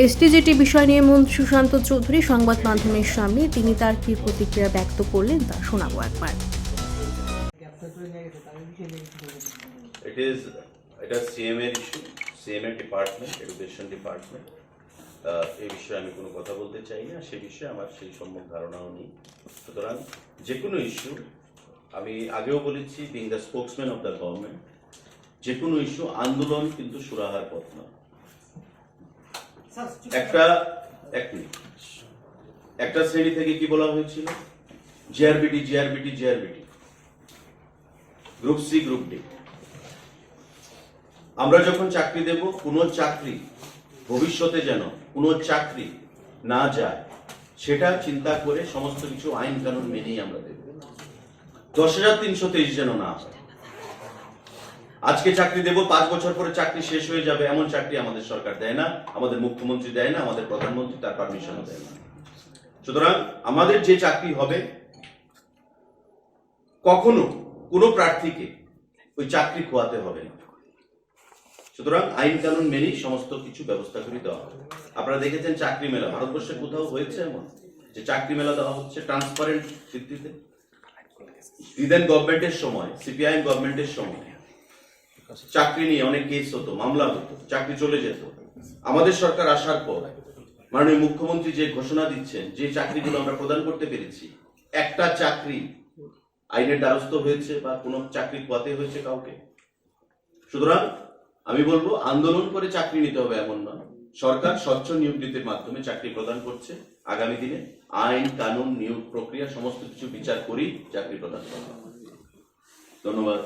এসটিজেটি বিষয় নিয়ে মন্ত্রী সুশান্ত চৌধুরী সংবাদ মাধ্যমের সামনে তিনি তার কি প্রতিক্রিয়া ব্যক্ত করলেন তা শোনাবো একবার। It is, এটা সিএম এর ইস্যু সিএম এর ডিপার্টমেন্ট এডুকেশন ডিপার্টমেন্ট এই বিষয়ে আমি কোনো কথা বলতে চাই না সে বিষয়ে আমার সেই সম্যক ধারণাও নেই। সুতরাং যে কোনো ইস্যু আমি আগেও বলেছি being the spokesman of the government যে কোনো ইস্যু আন্দোলন কিন্তু সুরাহার পথ না একটা, এক মিনিট। একটা শ্রেণি থেকে কি বলা হয়েছিল? GRBT GRBT GRBT group C group D আমরা যখন চাকরি দেব, কোনো চাকরি ভবিষ্যতে যেন কোনো চাকরি না যায়, সেটা চিন্তা করে সমস্ত কিছু আইন কানুন মেনেই আমরা দেব। দশ হাজার তিনশো তেইশ যেন না হয়। আজকে চাকরি দেব, পাঁচ বছর পরে চাকরি শেষ হয়ে যাবে, এমন চাকরি আমাদের সরকার দেয় না, আমাদের মুখ্যমন্ত্রী দেয় না, আমাদের প্রধানমন্ত্রী তার পারমিশনও দেয় না। সুতরাং আমাদের যে চাকরি হবে, কখনো কোনো প্রার্থীকে ওই চাকরি খোয়াতে হবে না। সুতরাং আইন কানুন মেনেই সমস্ত কিছু ব্যবস্থা করে দেওয়া হবে। আপনারা দেখেছেন চাকরি মেলা, ভারতবর্ষে কোথাও হয়েছে এমন? যে চাকরি মেলা দেওয়া হচ্ছে ট্রান্সপারেন্ট ভিত্তিতে? ইদেন গভর্নমেন্টের সময় সিপিআইএম গভর্নমেন্টের সময় চাকরি নিয়ে অনেক কেস হতো, মামলা হতো, চাকরি চলে যেত। আমাদের সরকার আসার পর মাননীয় মুখ্যমন্ত্রী যে ঘোষণা দিচ্ছেন, যে চাকরিগুলো আমরা প্রদান করতে পেরেছি, একটা চাকরি আইনের দ্বারস্থ হয়েছে বা কোনো চাকরি পাতে হয়েছে কাউকে? সুতরাং আমি বলব, আন্দোলন করে চাকরি নিতে হবে এমন নয় সরকার স্বচ্ছ নিয়োগ নীতির মাধ্যমে চাকরি প্রদান করছে। আগামী দিনে আইন, কানুন, নিয়োগ প্রক্রিয়া, সমস্ত কিছু বিচার করেই চাকরি প্রদান করা। ধন্যবাদ।